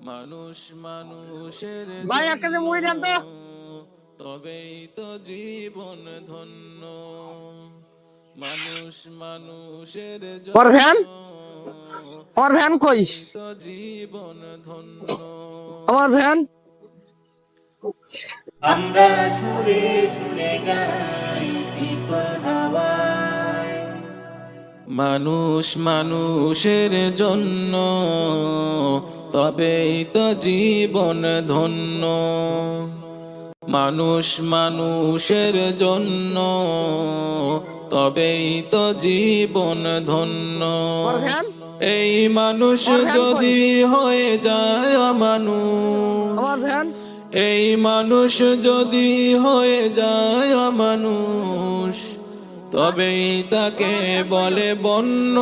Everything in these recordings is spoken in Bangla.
মানুষ মানুষের ভাই, একটা যে মুড়ি দেন তো। তবেই তো জীবন ধন্য। মানুষ মানুষের ওর ভ্যান? জন্য আমার ভ্যান কই? তো জীবন ধন্য। আমার ভ্যান? আমরা সুরে সুরে গাই মানুষ মানুষের জন্য। তবেই তো জীবন ধন্য। মানুষ মানুষের জন্য তবেই তো জীবন ধন্য। এই মানুষ যদি হয়ে যায় মানুষ এই মানুষ যদি হয়ে যায় মানুষ তবেই তাকে বলে বন্য।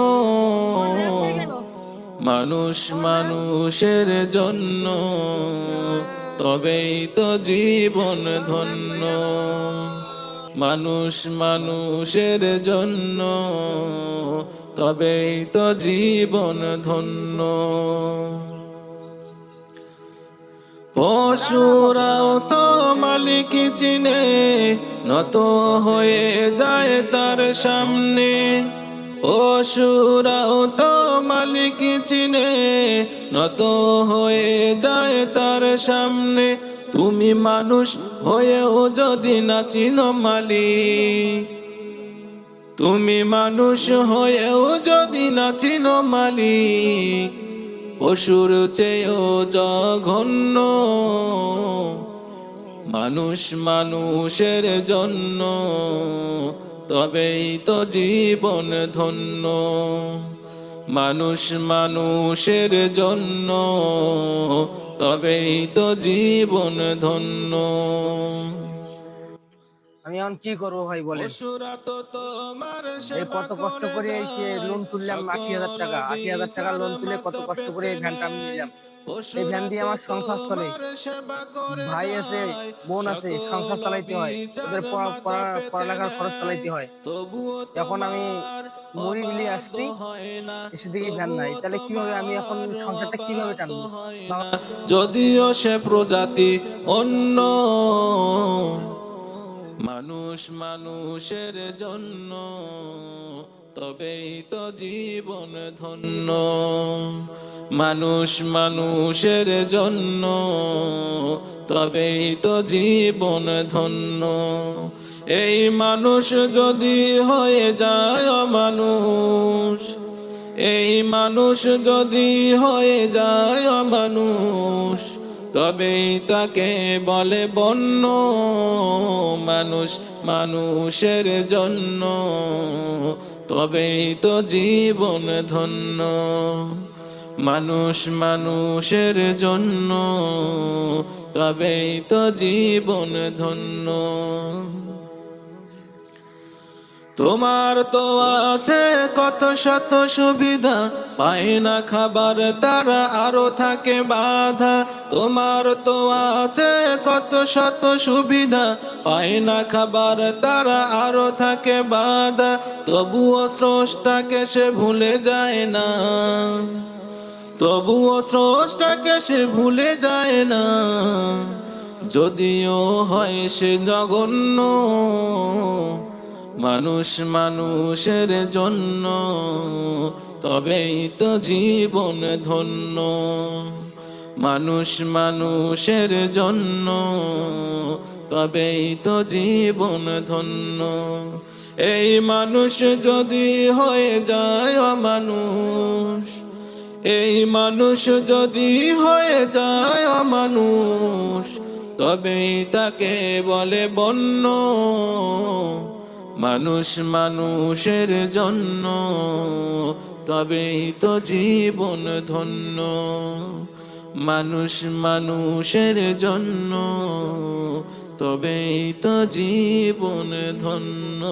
মানুষ মানুষের জন্য, তবেই তো জীবন ধন্য। মানুষ মানুষের জন্য, তবেই তো জীবন ধন্য। পশুরাও তো মালিক চিনে, নত হয়ে যায় তার সামনে। পশুরাও তো মালিক চিনে? নত হয়ে যায় তার সামনে। তুমি মানুষ হয়েও যদি না চিনো মালিক। তুমি মানুষ হয়েও যদি না চিনো মালিক। পশুর চেয়েও জঘন্য। মানুষ মানুষের জন্য, তবেই তো জীবন ধন্য। মানুষ মানুষের জন্য তবেই তো জীবন ধন্য। আমি এখন কি করব ভাই বলেন? সেবা কত কষ্ট করে এই যে লোন তুললাম আশি হাজার টাকা আশি হাজার টাকা লোন তুলে কত কষ্ট করে এই ভ্যানটা আমি নিলাম। এই ভ্যান দিয়ে আমার সংসার চলে। ভাই আছে বোন আছে সংসার চালাইতে হয়। ওদের পড়া- পড়া- পড়ালেখার খরচ চালাইতে হয়। এখন আমি মিলিয়ে আসছি, এসে দেখি ভ্যান নাই তাহলে কীভাবে আমি এখন সংসারটা কীভাবে টানবো? যদিও সে প্রজাতি অন্য, মানুষ মানুষের জন্য, তবেই তো জীবন ধন্য, মানুষ মানুষের জন্য, তবেই তো জীবন ধন্য। এই মানুষ যদি হয়ে যায় মানুষ এই মানুষ যদি হয়ে যায় মানুষ তবেই তাকে বলে বন্য মানুষ, মানুষের জন্য। তবেই তো জীবন ধন্য মানুষ মানুষের জন্য। তবেই তো জীবন ধন্য। তোমার তো আছে কত শত সুবিধা, পায় না খাবার, তারা আরও থাকে বাধা। তোমার তো আছে কত শত সুবিধা, পায় না খাবার, তারা আরও থাকে বাধা। তবুও স্রষ্টাকে সে ভুলে যায় না। তবুও স্রষ্টাকে সে ভুলে যায় না। যদিও হয় সে জঘন্য মানুষ মানুষের জন্য, তবেই তো জীবন ধন্য। মানুষ মানুষের জন্য, তবেই তো জীবন ধন্য। এই মানুষ যদি হয়ে যায় মানুষ এই মানুষ যদি হয়ে যায় মানুষ তবেই তাকে বলে বন্য। মানুষ মানুষের জন্য তবেই তো জীবন ধন্য। মানুষ মানুষের জন্য তবেই তো জীবন ধন্য।